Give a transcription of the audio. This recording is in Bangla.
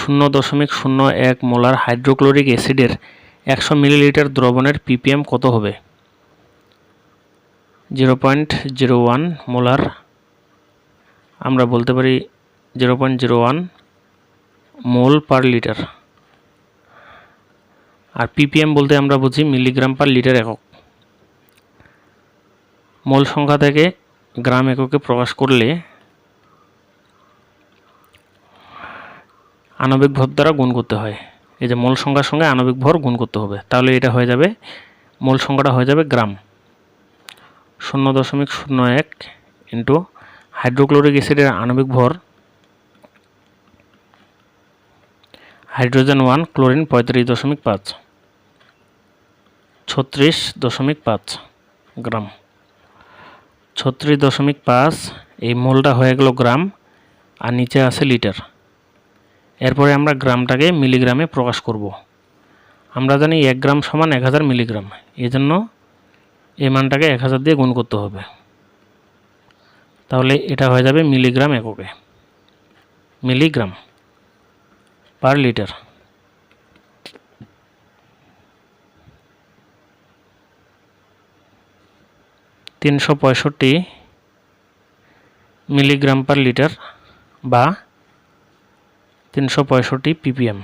শূন্য দশমিক শূন্য এক মোলার হাইড্রোক্লোরিক অ্যাসিডের একশো মিলিলিটার দ্রবণের পিপিএম কত হবে? Zero point zero one molar, আমরা বলতে পারি zero point zero one mole per litre. আর পিপিএম বলতে আমরা বুঝি মিলিগ্রাম পার লিটার একক। মোল সংখ্যা থেকে গ্রাম এককে প্রকাশ করলে আণবিক ভর দ্বারা গুণ করতে হয়। এই যে মোল সংখ্যার সঙ্গে আণবিক ভর গুণ করতে হবে। তাহলে এটা হয়ে যাবে, মূল সংখ্যাটা হয়ে যাবে গ্রাম। শূন্য দশমিক শূন্য এক ইন্টু হাইড্রোক্লোরিক অ্যাসিডের আণবিক ভর হাইড্রোজেন ওয়ান ক্লোরিন পঁয়ত্রিশ দশমিক পাঁচ, ছত্রিশ দশমিক পাঁচ গ্রাম। ছত্রিশ দশমিক পাঁচ, এই মোলটা হয়ে গেল গ্রাম, আর নিচে আছে লিটার। এরপরে আমরা গ্রামটাকে মিলিগ্রামে প্রকাশ করব। আমরা জানি এক গ্রাম সমান এক হাজার মিলিগ্রাম। এই জন্য এই মানটাকে এক হাজার দিয়ে গুণ করতে হবে। তাহলে এটা হয়ে যাবে মিলিগ্রাম এককে। Milligram per litre. তিনশো পঁয়ষট্টি মিলিগ্রাম পার লিটার বা তিনশো পঁয়ষট্টি পিপিএম